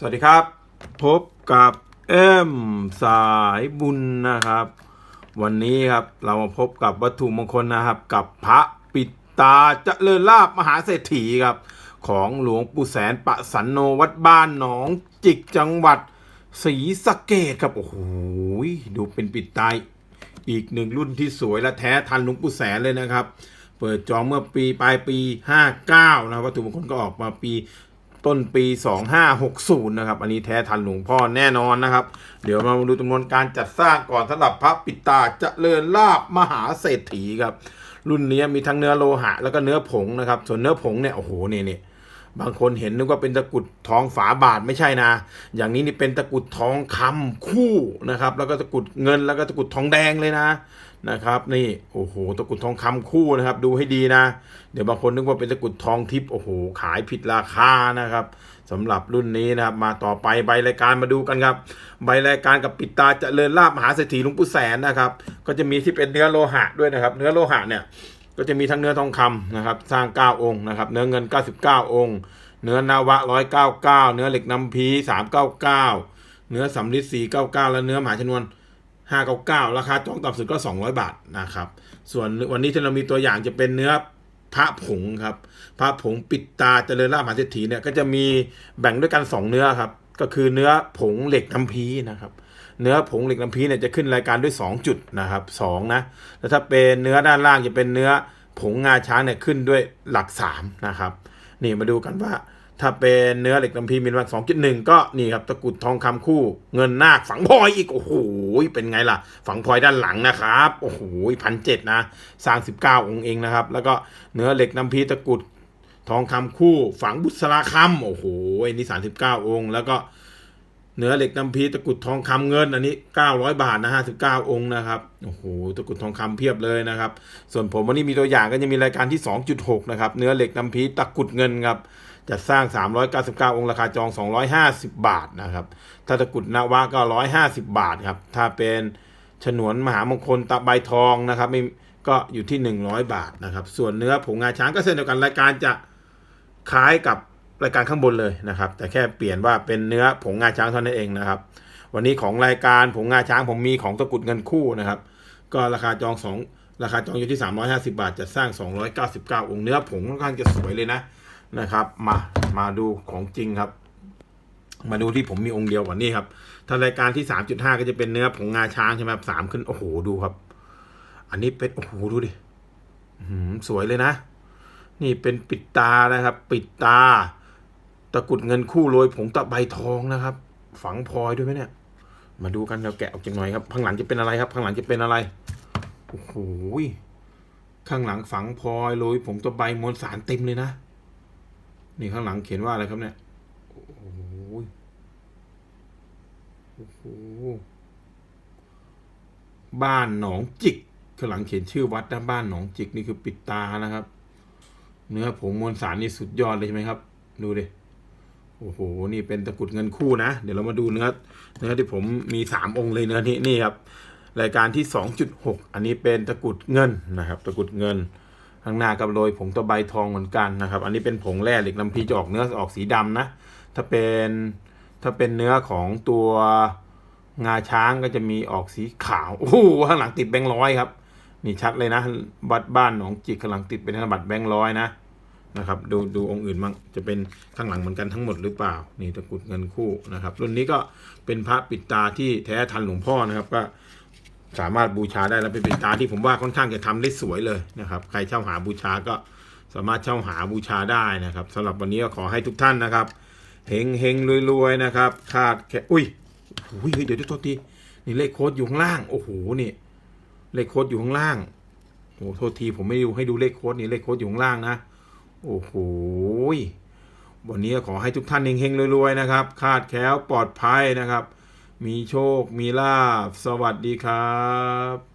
สวัสดีครับ พบกับเอ็มสายบุญนะครับ วันนี้ครับเรามาพบกับวัตถุมงคลนะครับ กับพระปิดตาเจริญลาบมหาเศรษฐีครับ ของหลวงปู่แสนปะสันโนวัดบ้านหนองจิกจังหวัดศรีสะเกดครับ โอ้โหดูเป็นปิดตาอีกหนึ่งรุ่นที่สวยและแท้ทันหลวงปู่แสนเลยนะครับเปิดจองเมื่อปีปลายปี 59 นะวัตถุมงคลก็ออกมาปี ต้นปี 2560 นะครับ อันนี้แท้ทันหลวงพ่อแน่นอนนะครับ เดี๋ยวมาดูจำนวนการจัดสร้างก่อนสำหรับพระปิตาจเจริญลาบมหาเศรษฐีครับ รุ่นนี้มีทั้งเนื้อโลหะแล้วก็เนื้อผงนะครับ ส่วนเนื้อผงเนี่ย โอ้โหเนี่ยเนี่ย บางคนเห็นนึกว่าเป็นตะกุดทองฝาบาทไม่ใช่นะ อย่างนี้นี่เป็นตะกุดทองคำคู่นะครับ แล้วก็ตะกุดเงินแล้วก็ตะกุดทองแดงเลยนะนะครับ นี่โอ้โหตะกุดทองคำคู่นะครับ ดูให้ดีนะ เดี๋ยวบางคนนึกว่าเป็นตะกุดทองทิพย์โอ้โห ขายผิดราคานะครับสำหรับรุ่นนี้นะครับ มาต่อไปใบรายการมาดูกันครับ ใบรายการกับปิดตาเจริญลาบมหาเศรษฐีหลวงปู่แสนนะครับ ก็จะมีที่เป็นเนื้อโลหะด้วยนะครับ เนื้อโลหะเนี่ย ก็จะมีทั้งเนื้อทองคำนะครับ สร้าง 9 องค์นะครับ เนื้อเงิน 99 องค์ เนื้อนาวะ 199 เนื้อเหล็กน้ำพี399 เนื้อสำริด499 และเนื้อหมาชนวน 599 ราคาจองต่ำสุดก็ 200 บาทนะครับ ส่วนวันนี้ที่เรามีตัวอย่างจะเป็นเนื้อพระผงครับ พระผงปิดตาเจริญลาภมหาเศรษฐีเนี่ยก็จะมีแบ่งด้วยกัน 2 เนื้อครับ ก็คือเนื้อผงเหล็กน้ำพีนะครับ เนื้อผงเหล็กน้ำพีเนี่ยจะขึ้นรายการด้วย 2 จุดนะครับ2นะแล้วถ้าเป็นเนื้อด้านล่างจะเป็นเนื้อผงงาช้างเนี่ยขึ้นด้วยหลัก3นะครับนี่มาดูกันว่า ถ้าเป็นเนื้อเหล็กน้ำพีมีน้ำหนัก2.1ก็นี่ครับตะกุดทองคำคู่เงินนาคฝังพลอยอีกโอ้โหเป็นไงล่ะ ฝังพลอยด้านหลังนะครับโอ้โหพันเจ็ดนะสร้าง19องค์เองนะครับ แล้วก็เนื้อเหล็กน้ำพีตะกุดทองคำคู่ฝังบุษราคำโอ้โหอันนี้39องค์ แล้วก็ เนื้อเหล็กน้ำพีตะกุดทองคำเงินอันนี้ 900 บาทนะ59องค์นะครับโอ้โหตะกุดทองคำเพียบเลยนะครับ ส่วนผมวันนี้มีตัวอย่างก็จะมีรายการที่ 2.6 นะครับ เนื้อเหล็กน้ำพีตะกุดเงินครับจะสร้าง 399 องค์ราคาจอง 250 บาทนะครับ ถ้าตะกุดนาวะก็ 150 บาทครับ ถ้าเป็นฉนวนมหามงคลตะใบทองนะครับก็อยู่ที่ 100 บาทนะครับ ส่วนเนื้อผงงาช้างก็เช่นเดียวกันรายการจะคล้ายกับ รายการข้างบนเลยนะครับ แต่แค่เปลี่ยนว่าเป็นเนื้อผงงาช้างเท่านั้นเองนะครับ วันนี้ของรายการผงงาช้างผมมีของตะกุดเงินคู่นะครับ ก็ราคาจองสองราคาจองอยู่ที่ 350 บาทจะสร้าง 299 องค์เนื้อผงค่อนข้างจะสวยเลยนะนะครับ มามาดูของจริงครับ มาดูที่ผมมีองค์เดียวก่อนนี่ครับถ้ารายการที่ 3.5 ก็จะเป็นเนื้อผงงาช้างใช่ไหมครับสามขึ้นโอ้โหดูครับ อันนี้เป็นโอ้โหดูดิหือสวยเลยนะ นี่เป็นปิดตานะครับ ปิดตา กุดเงินคู่โรยผงตะใบทองนะครับ ฝังพลอยด้วยไหมเนี่ย มาดูกันเราแกะออกจากหน่อยครับ ข้างหลังจะเป็นอะไรครับ ข้างหลังจะเป็นอะไรโอ้โหข้างหลังฝังพลอยโรยผงตะใบมวลสารเต็มเลยนะนี่ข้างหลังเขียนว่าอะไรครับเนี่ยโอ้โหโอ้โหบ้านหนองจิกข้างหลังเขียนชื่อวัดนะบ้านหนองจิกนี่คือปิดตานะครับ เนื้อผงมวลสารนี่สุดยอดเลยใช่ไหมครับ ดูดิ โอ้โห นี่เป็นตะกรุดเงินคู่นะ เดี๋ยวเรามาดูเนื้อ เนื้อที่ผมมีสามองค์เลยเนื้อนี้นี่ครับ รายการที่สองจุดหกอันนี้เป็นตะกรุดเงินนะครับ ตะกรุดเงิน ข้างหน้ากับโรยผงตะไบทองเหมือนกันนะครับ อันนี้เป็นผงแร่เหล็กน้ำพีจะออกเนื้อออกสีดำนะ ถ้าเป็นถ้าเป็นเนื้อของตัวงาช้างก็จะมีออกสีขาว โอ้โห ข้างหลังติดแบงค์ร้อยครับ นี่ชัดเลยนะ บัตรบ้านหนองจิกข้างหลังติดเป็นธนบัตรแบงค์ร้อยนะ นะครับดูดูองค์อื่นบ้างจะเป็นข้างหลังเหมือนกันทั้งหมดหรือเปล่า นี่ตะกุดเงินคู่นะครับ รุ่นนี้ก็เป็นพระปิดตาที่แท้ทันหลวงพ่อนะครับก็สามารถบูชาได้แล้วเป็นปิดตาที่ผมว่าค่อนข้างจะทำได้สวยเลยนะครับ ใครเช่าหาบูชาก็สามารถเช่าหาบูชาได้นะครับสำหรับวันนี้ก็ขอให้ทุกท่านนะครับเฮงเฮงรวยรวยๆนะครับคาดแค่อุ้ยโอ้ยเดี๋ยวเดี๋ยวโทษทีนี่เลขโค้ดอยู่ข้างล่างโอ้โหนี่เลขโค้ดอยู่ข้างล่างโอ้โทษทีผมไม่ดูให้ดูเลขโค้ดนี่เลขโค้ดอยู่ข้างล่างนะ โอ้โหวันนี้ขอให้ทุกท่านเฮงๆรวยๆนะครับ คาดแคล้วปลอดภัยนะครับ มีโชคมีลาบ สวัสดีครับ